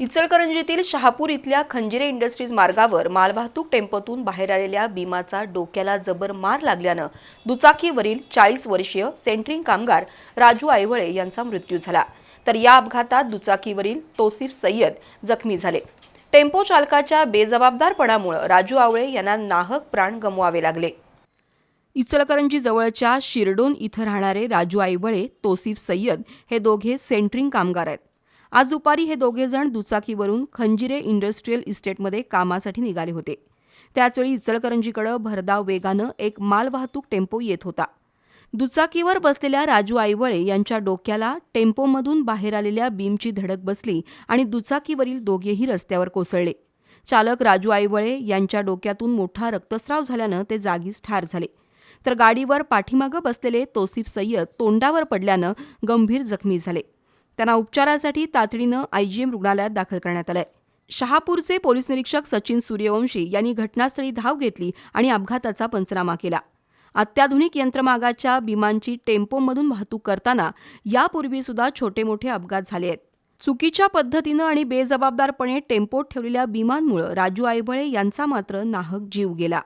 इचलकरंजीतील शहापूर इथल्या खंजिरे इंडस्ट्रीज मार्गावर मालवाहतूक टेम्पोतून बाहेर आलेल्या भीमाचा डोक्याला जबर मार लागल्यानं दुचाकीवरील चाळीस वर्षीय सेंट्रिंग कामगार राजू आयवळे यांचा मृत्यू झाला. तर या अपघातात दुचाकीवरील तोसिफ सय्यद जखमी झाले. टेम्पो चालकाच्या बेजबाबदारपणामुळे राजू आवळे यांना नाहक प्राण गमवावे लागले. इचलकरंजी जवळच्या शिरडोन इथं राहणारे राजू आईवळे तोसिफ सय्यद हे दोघे सेंट्रिंग कामगार आहेत. आज दुपारी हे दोघेजण दुचाकीवरून खंजिरे इंडस्ट्रीयल इस्टेटमध्ये कामासाठी निघाले होते. त्याचवेळी इचलकरंजीकडे भरधाव वेगानं एक मालवाहतूक टेम्पो येत होता. दुचाकीवर बसलेल्या राजू आईवळे यांच्या डोक्याला टेम्पोमधून बाहेर आलेल्या बीमची धडक बसली आणि दुचाकीवरील दोघेही रस्त्यावर कोसळले. चालक राजू आईवळे यांच्या डोक्यातून मोठा रक्तस्राव झाल्यानं ते जागीच ठार झाले. तर गाडीवर पाठीमागं बसलेले तोसिफ सय्यद तोंडावर पडल्यानं गंभीर जखमी झाले. त्यांना उपचारासाठी तातडीनं आयजीएम रुग्णालयात दाखल करण्यात आलंय. शहापूरचे पोलीस निरीक्षक सचिन सूर्यवंशी यांनी घटनास्थळी धाव घेतली आणि अपघाताचा पंचनामा केला. अत्याधुनिक यंत्रमागाच्या बिमांची टेम्पोमधून वाहतूक करताना यापूर्वी सुद्धा छोटे मोठे अपघात झाले आहेत. चुकीच्या पद्धतीनं आणि बेजबाबदारपणे टेम्पोत ठेवलेल्या विमांमुळे राजू आयबळे यांचा मात्र नाहक जीव गेला.